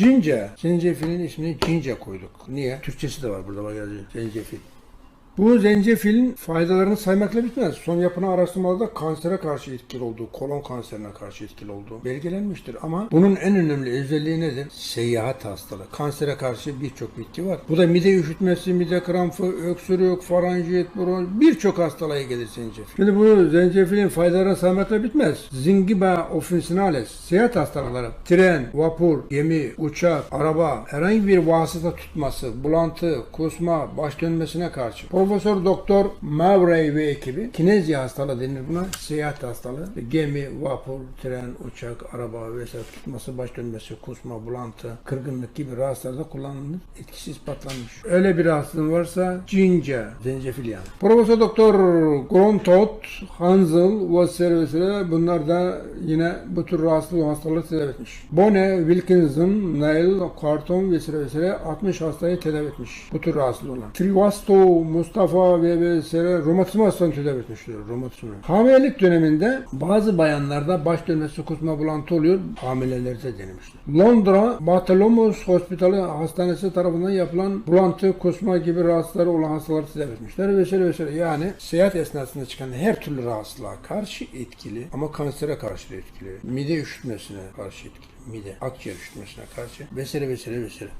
Cince. Zencefilin ismini cince koyduk. Niye? Türkçesi de var burada bak. Zencefil. Bu zencefilin faydalarını saymakla bitmez. Son yapılan araştırmalarda kansere karşı etkili olduğu, kolon kanserine karşı etkili olduğu belgelenmiştir. Ama bunun en önemli özelliği nedir? Seyahat hastalığı. Kansere karşı birçok bitki var. Bu da mide üşütmesi, mide krampı, öksürük, faranjit, bronş birçok hastalığa gelir zencefil. Şimdi bu zencefilin faydalarını saymakla bitmez. Zingiba officinales, seyahat hastalıkları, tren, vapur, gemi, uçak, araba, herhangi bir vasıta tutması, bulantı, kusma, baş dönmesine karşı. Profesör Doktor Mavray ve ekibi kinezya hastalığı denir buna. Seyahat hastalığı. Gemi, vapur, tren, uçak, araba vesaire tutması, baş dönmesi, kusma, bulantı, kırgınlık gibi rahatsızlarda kullanılır. Etkisiz patlanmış. Öyle bir rahatsızlığın varsa cince, zencefil yani. Profesör Doktor Grontot, Hansel vesaire vesaire bunlar da yine bu tür rahatsızlık hastalığı tedavi etmiş. Bone, Wilkinson, Neil, Carton vesaire vesaire 60 hastayı tedavi etmiş. Bu tür rahatsızlığı olan. Trivasto, Mustafa ve vesaire romatizma hastalığını tedavi etmişler. Romatizma. Hamilelik döneminde bazı bayanlarda baş dönmesi, kusma, bulantı oluyor. Hamilelerde denemişler. Londra Bartholomews Hospitalı Hastanesi tarafından yapılan bulantı, kusma gibi rahatsızları olan hastaları tedavi etmişler vesaire vesaire. Yani seyahat esnasında çıkan her türlü rahatsızlığa karşı etkili ama kansere karşı etkili. Mide üşütmesine karşı etkili. Mide, akciğer üşütmesine karşı vesaire vesaire vesaire.